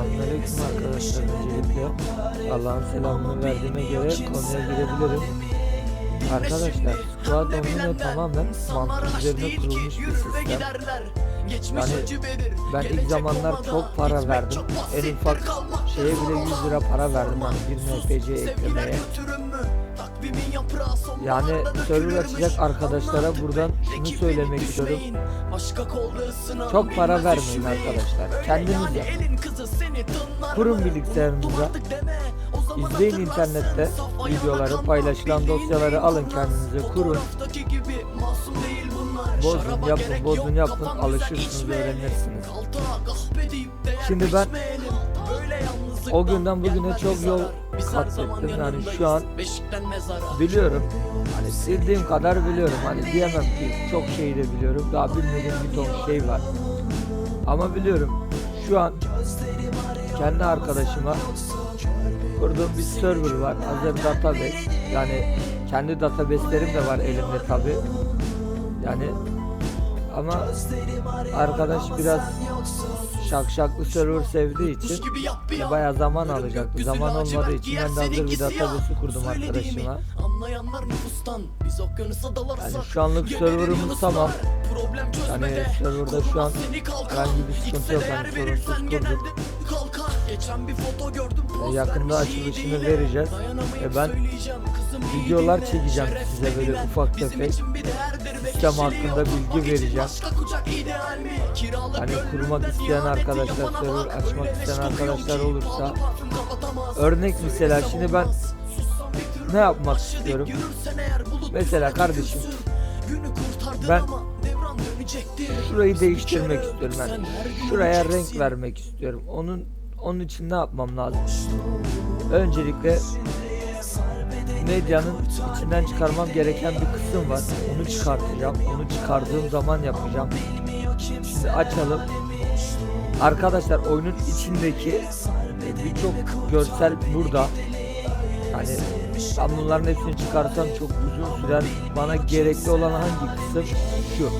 Selamünaleyküm arkadaşlar. Öncelikle Allah'ın selamını verdiğime göre konuya girebilirim. Arkadaşlar squad oyunu tamamen mantık üzerine kurulmuş bir sistem. Yani ben ilk zamanlar çok para verdim. En ufak şeye bile 100 lira para verdim hani bir NPC eklemeye. Yani server açacak arkadaşlara buradan şunu söylemek istiyorum. Çok para vermeyin arkadaşlar. Kendiniz yapın. Kurun bilgisayarınıza. İzleyin internette videoları, paylaşılan dosyaları alın kendinize kurun. Bozun yapın, bozun yapın, alışırsınız, öğrenirsiniz. Şimdi ben o günden bugüne çok yol kat ettim. Yani şu an biliyorum. Hani sildiğim kadar biliyorum. Hani diyemem ki çok şeyi de biliyorum. Daha bilmediğim bir ton şey var. Ama biliyorum. Şu an kendi arkadaşıma kurduğum bir server var. Azem Database. Yani kendi database'lerim de var elimde tabi. Yani ama arkadaş biraz şakşaklı server sevdiği için bayağı zaman alacaktı. Zaman olmadığı için ben de hazır bir database kurdum arkadaşıma. Yani şu anlık serverımız tamam. Yani serverda şu an herhangi bir sıkıntı yok. Yani sorunsuz kurduk. E, yakında açılışını vereceğiz. E, ben videolar çekeceğim size böyle ufak tefek. Sistem hakkında bilgi vereceğim. Hani kurmak isteyen arkadaşlar, server açmak isteyen arkadaşlar olursa örnek mesela şimdi ben ne yapmak istiyorum? Mesela kardeşim ben şurayı değiştirmek istiyorum ben. Şuraya renk vermek istiyorum. Onun onun için ne yapmam lazım? Öncelikle medyanın içinden çıkarmam gereken bir kısım var. Onu çıkartacağım. Onu çıkardığım zaman yapacağım. Şimdi açalım. Arkadaşlar oyunun içindeki e, birçok görsel burada. Hani ben bunların hepsini çıkarsam çok uzun sürer. Bana gerekli olan hangi kısım? Şu.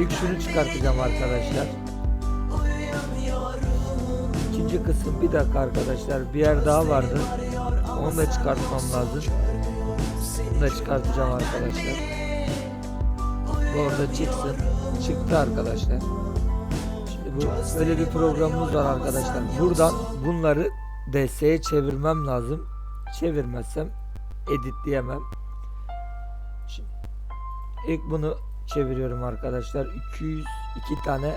İlk şunu çıkartacağım arkadaşlar. İkinci kısım bir dakika arkadaşlar bir yer daha vardı. Onu da çıkartmam lazım. Bunu da çıkartacağım arkadaşlar. Bu orada çıksın. Çıktı arkadaşlar. Şimdi bu böyle bir programımız var arkadaşlar. Buradan bunları DS'ye çevirmem lazım. Çevirmezsem editleyemem. Şimdi ilk bunu çeviriyorum arkadaşlar. 202 tane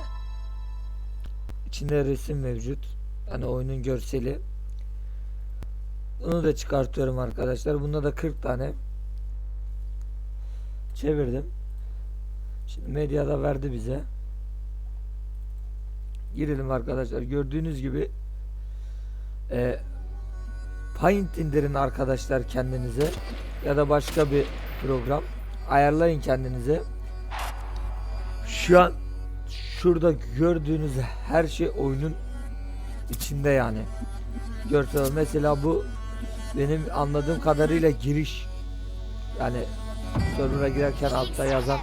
içinde resim mevcut. Hani oyunun görseli. Bunu da çıkartıyorum arkadaşlar. Bunda da 40 tane çevirdim. Şimdi medyada verdi bize. Girelim arkadaşlar. Gördüğünüz gibi e, Paint indirin arkadaşlar kendinize ya da başka bir program ayarlayın kendinize. Şu an şurada gördüğünüz her şey oyunun içinde yani. Görsel mesela bu benim anladığım kadarıyla giriş. Yani server'a girerken altta yazan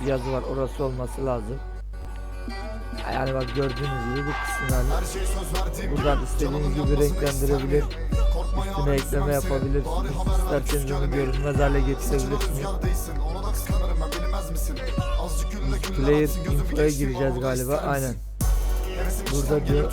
bir yazı var. Orası olması lazım. Yani bak gördüğünüz gibi bu kısım yani. Buradan istediğiniz gibi renklendirebilir. Üstüne ekleme yapabilirsiniz. İsterseniz onu görünmez hale getirebilirsiniz. Player info'ya gireceğiz galiba. Aynen. Burada diyor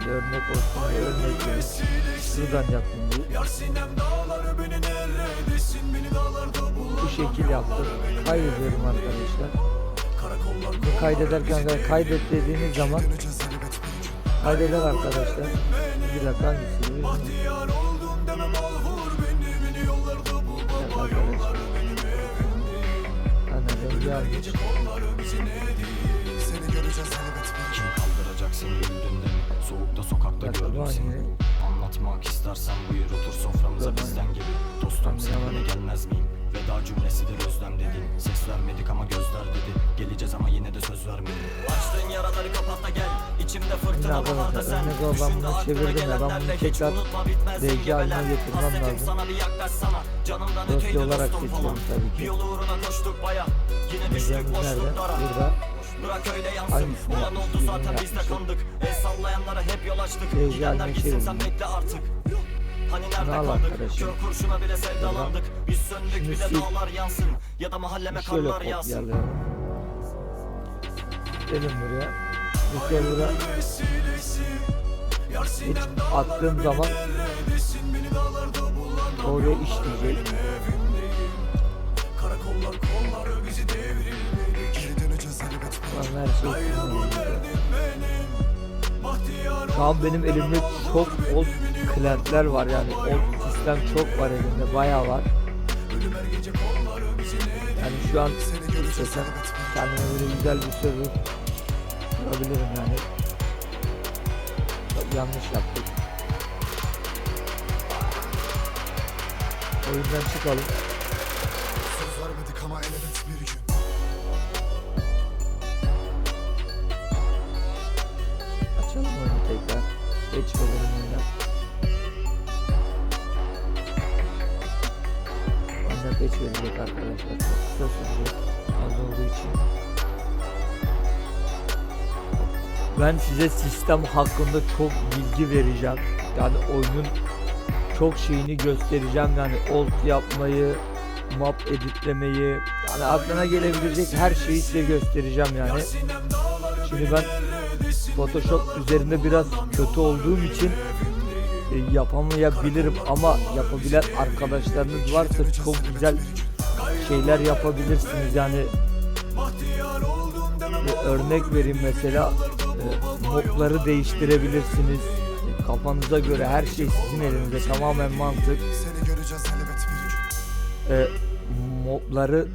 Bir örnek olsun diye örnek vereyim. Şuradan yaptım bu. Bu şekil yaptım. Kaydediyorum arkadaşlar. Bu kaydederken de kaydet dediğiniz zaman kaydeder arkadaşlar. Bir dakika hangisi? arkadaşlar. Anladım gelmiş. Vermedik ama gözler dedi. Geleceğiz ama yine de söz vermedin Açtığın yaraları kapat da gel. İçimde fırtına var da arkadaşlar örnek sen bunu aklına gelenlerle hiç unutma bitmez DG haline imgebeler. getirmem Hasretim lazım. sana bir yaklaşsana Canımdan öteydi dostum falan. tabii ki. Bir yol uğruna koştuk baya Yine düştük boşluklara. Bırak öyle yansın. Olan oldu zaten biz de kandık. El sallayanlara hep yol açtık. Gidenler gitsin sen bekle artık Hani nerede al kaldık? arkadaşım. Kör kurşuna bile sevdalandık. Biz söndük bir de dağlar yansın. Ya da mahalleme karlar yağsın. Gelin buraya. Bu server'a hiç attığım zaman oraya işleyecek. Lan her şey Şu benim elimde çok old klientler var yani old sistem çok var elimde bayağı var. Yani şu an istesem kendime böyle güzel bir server kurabilirim yani. Çok yanlış yaptık. Oyundan çıkalım. Geç verecek arkadaşlar. Çok kısa sürecek. Az olduğu için. Ben size sistem hakkında çok bilgi vereceğim. Yani oyunun çok şeyini göstereceğim. Yani alt yapmayı, map editlemeyi, yani aklına gelebilecek her şeyi size göstereceğim yani. Şimdi ben Photoshop üzerinde biraz kötü olduğum için yapamayabilirim ama yapabilen arkadaşlarınız varsa çok güzel şeyler yapabilirsiniz. Yani bir örnek vereyim mesela e, modları değiştirebilirsiniz. E, kafanıza göre her şey sizin elinizde tamamen mantık. E, mobları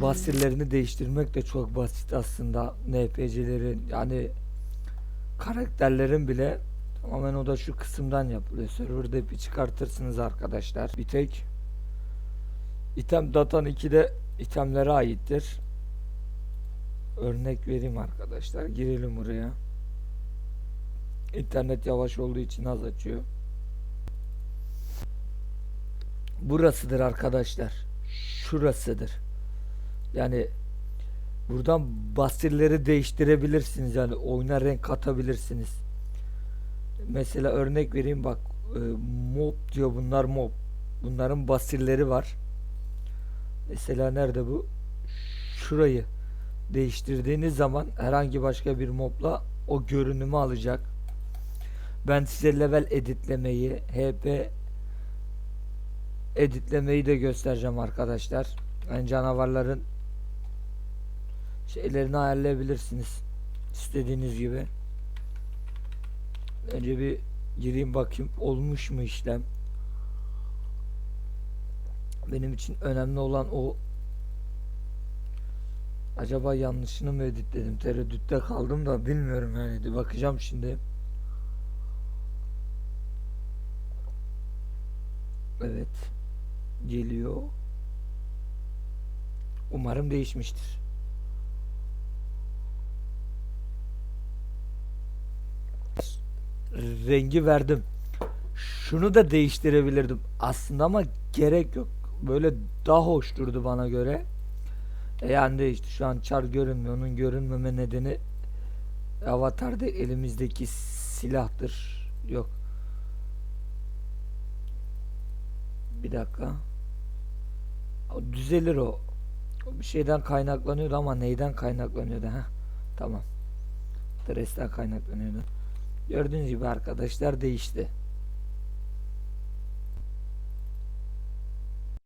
basirlerini değiştirmek de çok basit aslında NPC'lerin yani karakterlerin bile tamamen o da şu kısımdan yapılıyor. Server'da bir çıkartırsınız arkadaşlar. Bir tek item datan 2'de itemlere aittir. Örnek vereyim arkadaşlar. Girelim buraya. İnternet yavaş olduğu için az açıyor. Burasıdır arkadaşlar. Şurasıdır. Yani buradan basirleri değiştirebilirsiniz yani oyuna renk katabilirsiniz. Mesela örnek vereyim bak e, mob diyor bunlar mob. Bunların basirleri var. Mesela nerede bu? Şurayı değiştirdiğiniz zaman herhangi başka bir mobla o görünümü alacak. Ben size level editlemeyi, HP editlemeyi de göstereceğim arkadaşlar. Yani canavarların şeylerini ayarlayabilirsiniz. istediğiniz gibi. Önce bir gireyim bakayım olmuş mu işlem. Benim için önemli olan o Acaba yanlışını mı editledim? Tereddütte kaldım da bilmiyorum yani. Bakacağım şimdi. Evet. Geliyor. Umarım değişmiştir. Rengi verdim. Şunu da değiştirebilirdim aslında ama gerek yok. Böyle daha hoş durdu bana göre. E yani değişti. Şu an çar görünmüyor. Onun görünmeme nedeni avatarda elimizdeki silahtır. Yok. Bir dakika. Düzelir o. Bir şeyden kaynaklanıyordu ama neyden kaynaklanıyordu ha? Tamam. Stresten kaynaklanıyordu. Gördüğünüz gibi arkadaşlar değişti.